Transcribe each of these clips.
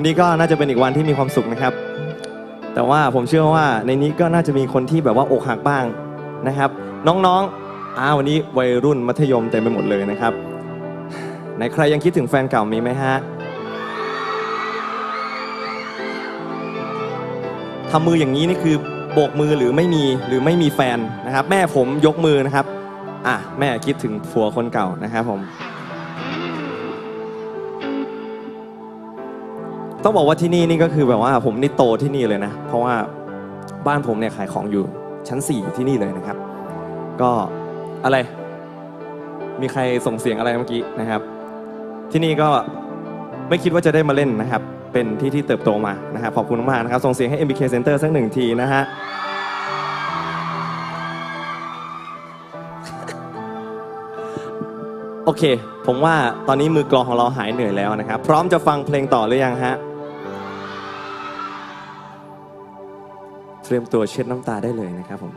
วันนี้ก็น่าจะเป็นอีกวันที่มีความสุขนะครับ แต่ว่าผมเชื่อว่าในนี้ก็น่าจะมีคนที่แบบว่าอกหักบ้างนะครับ น้องๆอ้าวันนี้วัยรุ่นมัธยมเต็มไปหมดเลยนะครับไหนใครยังคิดถึงแฟนเก่ามีไหมฮะทำมืออย่างนี้นี่คือโบกมือหรือไม่มีหรือไม่มีแฟนนะครับ แม่ผมยกมือนะครับ อะแม่คิดถึงผัวคนเก่านะครับผม ต้องบอกว่าที่นี่นี่ก็คือแบบว่าผมนี่โตที่นี่เลยนะ เพราะว่าบ้านผมเนี่ยขายของอยู่ชั้น 4 ที่นี่เลยนะครับ ก็อะไร มีใครส่งเสียงอะไรเมื่อกี้นะครับ ที่นี่ก็ไม่คิดว่าจะได้มาเล่นนะครับ เป็นที่ที่เติบโตมานะครับขอบคุณมากนะครับส่งเสียงให้ MBK Center สักหนึ่งทีนะฮะโอเค ผมว่าตอนนี้มือกลองของเราหายเหนื่อยแล้วนะครับ พร้อมจะฟังเพลงต่อหรือยังฮะ เตรียมตัวเช็ดน้ำตาได้เลยนะครับผม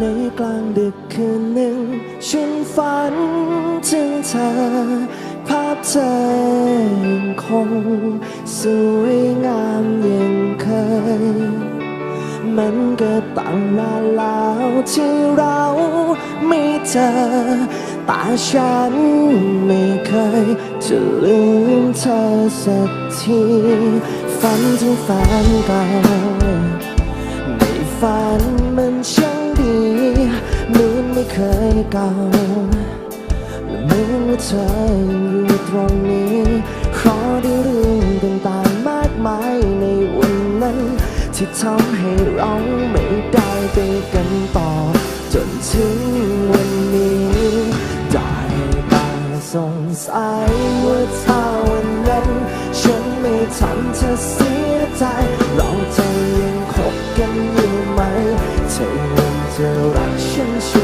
ในกลางดึกคืนหนึ่ง ฉันฝันถึงเธอ ภาพเธอ ยังคง สวยงามยังเคย มันก็ตั้งนานแล้วที่เราไม่เจอแต่ฉันไม่เคยจะลืมเธอสักทีฝันถึงแฟนเก่าในฝันมันช่างดีเหมือนไม่เคยเก่า ว่าเธอยังอยู่ตรงนี้เพราะได้เรื่องต่างๆมากมายในวันนั้น ที่ทำให้เราไม่ได้ไปกันต่อ จนถึงวันนี้ ได้แต่สงสัยว่าถ้าวันนั้น ฉันไม่ทำเธอเสียใจ เราจะยังคบกันอยู่ไหมเธอยังจะรักฉัน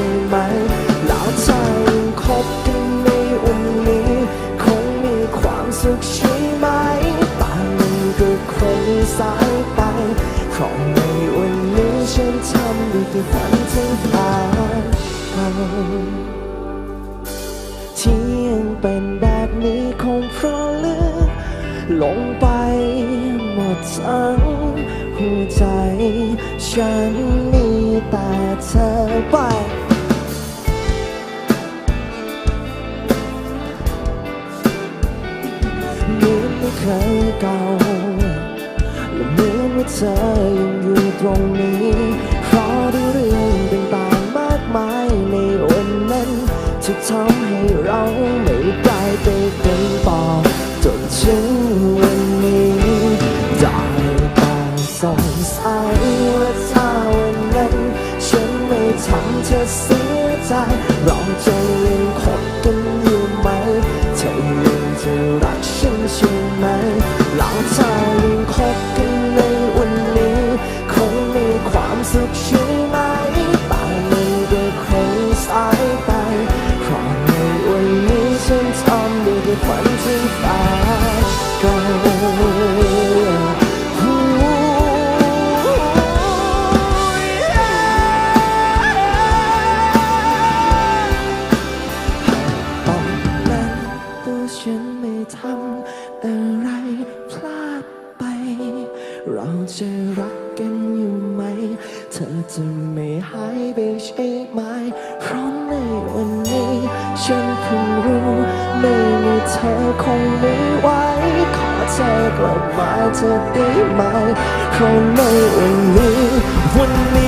เป็นแบบนี้คงเพราะลึกลงไปหมดทั้งหัวใจ ฉันมีแต่เธอไปเหมือนไม่เคยเก่าและเหมือนว่าเธอยังอยู่ตรงนี้ ที่ทำให้เราไม่ ฉันเพิ่งรู้ไม่มีเธอคงไม่ไหวขอเธอกลับมาเธอได้ไหมเพราะในวันนี้วันนี้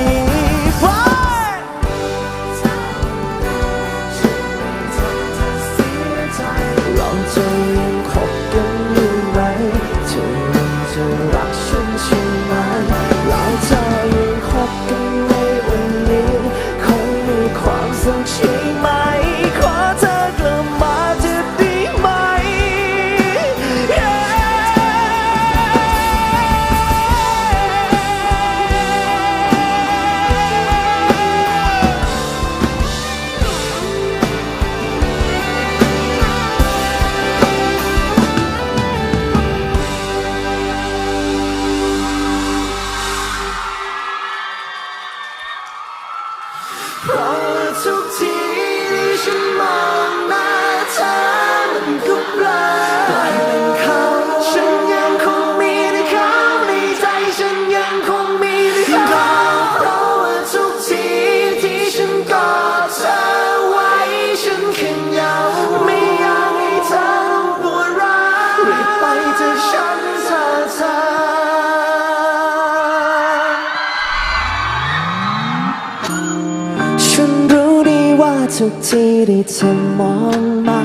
ทุกที่ที่เธอมองมา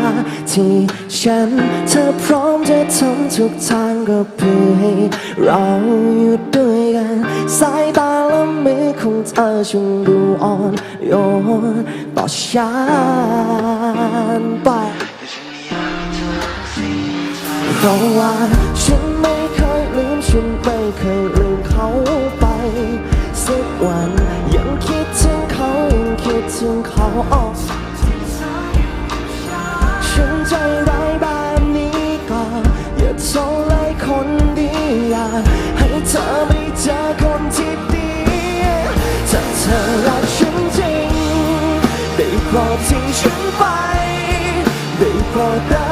ที่ฉัน เธอพร้อมจะทำทุกทางก็เพื่อให้เราอยู่ด้วยกัน สายตาและมือของเธอช่างดูอ่อนโยนต่อฉันไปเพราะว่าฉันไม่เคยลืมฉันไม่เคยลืมเขาไปสักวันยังคิดถึงเขายังคิดถึงเขาออก ใจร้ายแบบนี้ก็อย่าโทนเลยคนดีอยากให้เธอไม่เจอคนที่ดีถ้าเธอรักฉันจริง ได้โปรดทิ้งฉันไป ได้โปรด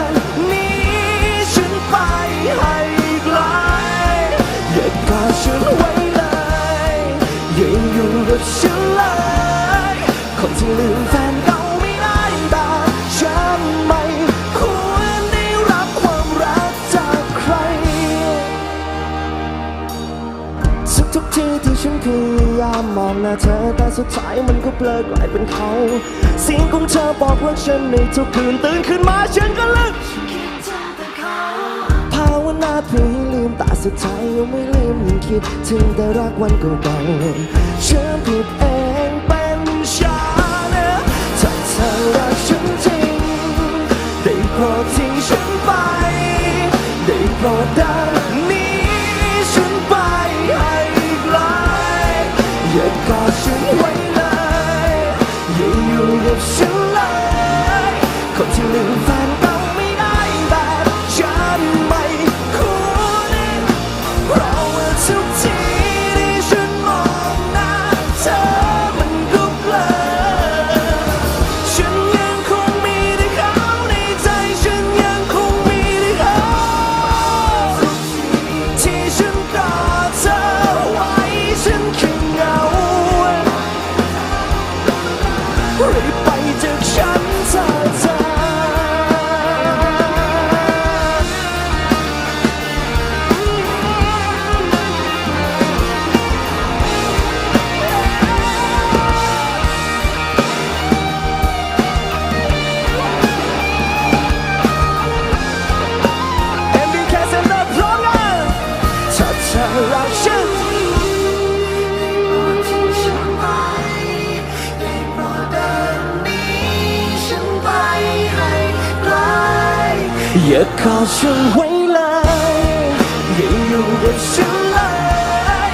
ามมองหน้าเธอแต่สุดท้ายมันก็เปลอกลายเป็นเขา เสียงของเธอบอกรักฉันในทุกคืนตื่นขึ้นมาฉันก็ลึกภาวนาเพื่อให้ลืมแต่สุดท้ายยังไม่ลืมยังคิดถึงแต่รักวันเก่าๆฉันผิดเองเป็นฉันถ้าเธอรักฉันจริงได้โปรดทิ้งฉันไปได้โปรดดั อย่าขอฉันไว้เลยอย่าอยู่กับฉันเลย